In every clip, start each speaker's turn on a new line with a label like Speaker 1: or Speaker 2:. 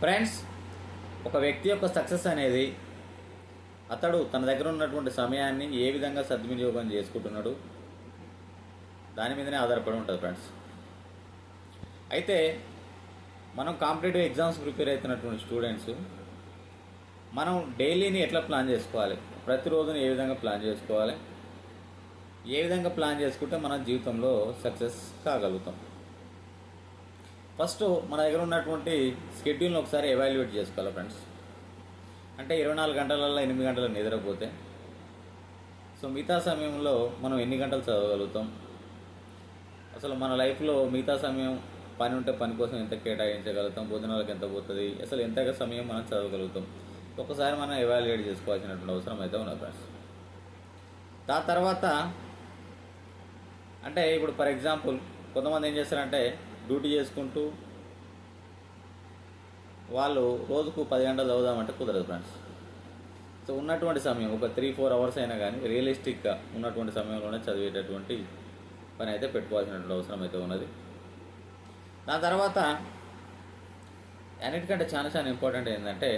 Speaker 1: Friends ఒక వ్యక్తి యొక్క సక్సెస్ అనేది అతడు తన దగ్గర ఉన్నటువంటి సమయాన్ని ఏ విధంగా సద్వినియోగం చేసుకుంటున్నాడు దాని మీదనే ఆధారపడి ఉంటుంది ఫ్రెండ్స్ అయితే మనం కాంపిటేటివ్ ఎగ్జామ్స్ ప్రిపేర్ అవుతున్నటువంటి స్టూడెంట్స్ మనం డైలీని ఎట్లా ప్లాన్ చేసుకోవాలి? ప్రతిరోజుని ఏ విధంగా ప్లాన్ చేసుకోవాలి? ఏ విధంగా ప్లాన్ చేసుకుంటే మన జీవితంలో సక్సెస్ కాగలుగుతాం? ఫస్ట్ మన దగ్గర ఉన్నటువంటి షెడ్యూల్ని ఒకసారి ఎవాల్యుయేట్ చేసుకోవాలి ఫ్రెండ్స్ అంటే ఇరవై నాలుగు గంటలలో ఎనిమిది గంటలు నిద్రపోతే సో మిగతా సమయంలో మనం ఎన్ని గంటలు చదవగలుగుతాం? అసలు మన లైఫ్లో మిగతా సమయం పని ఉంటే పని కోసం ఎంత కేటాయించగలుగుతాం? భోజనాలకు ఎంత పోతుంది? అసలు ఎంత సమయం మనం చదవగలుగుతాం? ఒకసారి మనం ఎవాల్యుయేట్ చేసుకోవాల్సినటువంటి అవసరం అయితే ఉన్నది ఫ్రెండ్స్ దాని తర్వాత అంటే ఇప్పుడు ఫర్ ఎగ్జాంపుల్ కొంతమంది ఏం చేస్తారంటే డ్యూటీ చేసుకుంటూ వాళ్ళు రోజుకు పది గంటలు చదువుదామంటే కుదరదు ఫ్రెండ్స్. సో ఉన్నటువంటి సమయం ఒక త్రీ ఫోర్ అవర్స్ అయినా కానీ రియలిస్టిక్గా ఉన్నటువంటి సమయంలోనే చదివేటటువంటి పని అయితే పెట్టుకోవాల్సినటువంటి అవసరం అయితే ఉన్నది. దాని తర్వాత అన్నిటికంటే చాలా చాలా ఇంపార్టెంట్ ఏంటంటే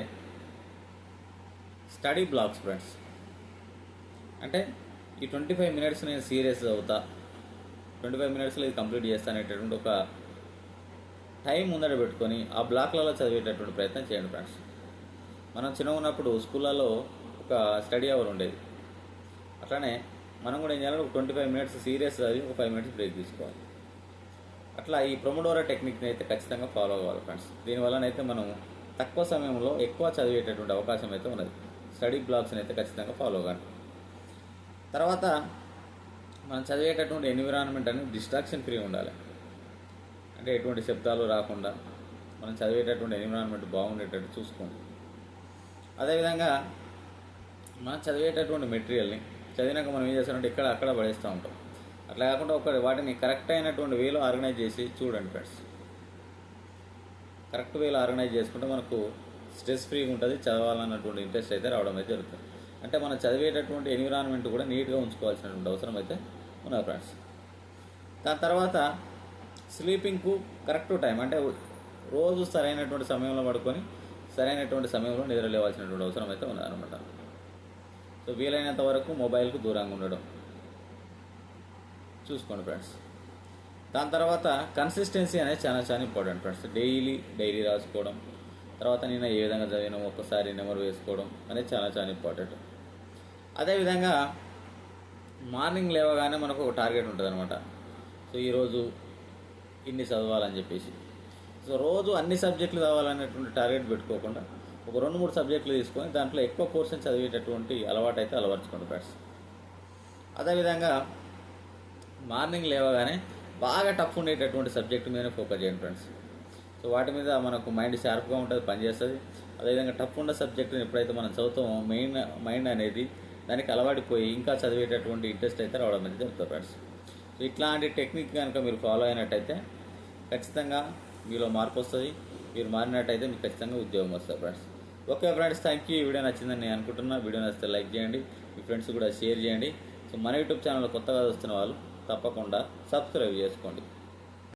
Speaker 1: స్టడీ బ్లాక్స్ ఫ్రెండ్స్. అంటే ఈ ట్వంటీ ఫైవ్ మినిట్స్ నేను సీరియస్ అవుతా ట్వంటీ ఫైవ్ మినిట్స్లో ఇది కంప్లీట్ చేస్తానేటటువంటి ఒక టైం ముందర పెట్టుకొని ఆ బ్లాక్లలో చదివేటటువంటి ప్రయత్నం చేయండి ఫ్రెండ్స్. మనం చిన్న ఉన్నప్పుడు స్కూళ్ళలో ఒక స్టడీ అవర్ ఉండేది. అట్లానే మనం కూడా ఏం చేయాలి ఒక ట్వంటీ ఫైవ్ మినిట్స్ సీరియస్ చదివి ఒక ఫైవ్ మినిట్స్ బ్రేక్ తీసుకోవాలి. అట్లా ఈ ప్రొమోడోరా టెక్నిక్ని అయితే ఖచ్చితంగా ఫాలో అవ్వాలి ఫ్రెండ్స్. దీనివల్లనైతే మనం తక్కువ సమయంలో ఎక్కువ చదివేటటువంటి అవకాశం అయితే ఉన్నది. స్టడీ బ్లాక్స్ని అయితే ఖచ్చితంగా ఫాలో అవ్వాలి తర్వాత మనం చదివేటటువంటి ఎన్విరాన్మెంట్ అనేది డిస్ట్రాక్షన్ ఫ్రీ ఉండాలి. అంటే ఎటువంటి శబ్దాలు రాకుండా మనం చదివేటటువంటి ఎన్విరాన్మెంట్ బాగుండేటట్టు చూసుకోండి. అదేవిధంగా మనం చదివేటటువంటి మెటీరియల్ని చదివినాక మనం ఏం చేస్తామంటే ఇక్కడ అక్కడ పడేస్తూ ఉంటాం. అట్లా కాకుండా ఒక వాటిని కరెక్ట్ అయినటువంటి వేలో ఆర్గనైజ్ చేసి చూడండి ఫ్రెండ్స్. కరెక్ట్ వేలో ఆర్గనైజ్ చేసుకుంటే మనకు స్ట్రెస్ ఫ్రీగా ఉంటుంది చదవాలన్నటువంటి ఇంట్రెస్ట్ అయితే రావడం అయితే జరుగుతుంది. అంటే మనం చదివేటటువంటి ఎన్విరాన్మెంట్ కూడా నీట్గా ఉంచుకోవాల్సినటువంటి అవసరం అయితే ఉన్నది ఫ్రెండ్స్. దాని తర్వాత స్లీపింగ్కు కరెక్ట్ టైం. అంటే రోజు సరైనటువంటి సమయంలో పడుకొని సరైనటువంటి సమయంలో నిద్ర లేవాల్సినటువంటి అవసరం అయితే ఉన్నదన్నమాట సో వీలైనంత వరకు మొబైల్కు దూరంగా ఉండడం. చూసుకోండి ఫ్రెండ్స్. దాని తర్వాత కన్సిస్టెన్సీ అనేది చాలా చాలా ఇంపార్టెంట్ ఫ్రెండ్స్. డైలీ డైలీ రాసుకోవడం తర్వాత నేను ఏ విధంగా చదివినా ఒక్కసారి నెంబర్ వేసుకోవడం అనేది చాలా చాలా ఇంపార్టెంట్. అదేవిధంగా మార్నింగ్ లేవగానే మనకు ఒక టార్గెట్ ఉంటుంది అనమాట సో ఈరోజు ఇన్ని చదవాలని చెప్పేసి. సో రోజు అన్ని సబ్జెక్టులు చదవాలనేటువంటి టార్గెట్ పెట్టుకోకుండా ఒక రెండు మూడు సబ్జెక్టులు తీసుకొని దాంట్లో ఎక్కువ పోర్షన్ చదివేటటువంటి అలవాటు అయితే అలవర్చుకోండి ఫ్రెండ్స్. అదేవిధంగా మార్నింగ్ లేవగానే బాగా టఫ్ ఉండేటటువంటి సబ్జెక్ట్ మీద ఫోకస్ చేయండి ఫ్రెండ్స్. సో వాటి మీద మనకు మైండ్ షార్ప్గా ఉంటుంది పనిచేస్తుంది అదేవిధంగా టఫ్ ఉన్న సబ్జెక్టుని ఎప్పుడైతే మనం చదువుతామో మెయిన్ మైండ్ అనేది దానికి అలవాడిపోయి ఇంకా చదివేటటువంటి ఇంట్రెస్ట్ అయితే రావడం అనేది జరుగుతుంది ఫ్రెండ్స్. ఇట్లాంటి టెక్నిక్ కనుక మీరు ఫాలో అయినట్టయితే ఖచ్చితంగా మీలో మార్పు వస్తుంది. మీరు మారినట్టయితే మీకు ఖచ్చితంగా ఉద్యోగం వస్తుంది friends. Okay friends thank you. Video నచ్చిందని నేను అనుకుంటున్నా. వీడియో నచ్చితే లైక్ చేయండి. మీ ఫ్రెండ్స్ కూడా షేర్ చేయండి. సో మన యూట్యూబ్ ఛానల్ కొత్తగా వస్తున్న వాళ్ళు తప్పకుండా సబ్స్క్రైబ్ చేసుకోండి.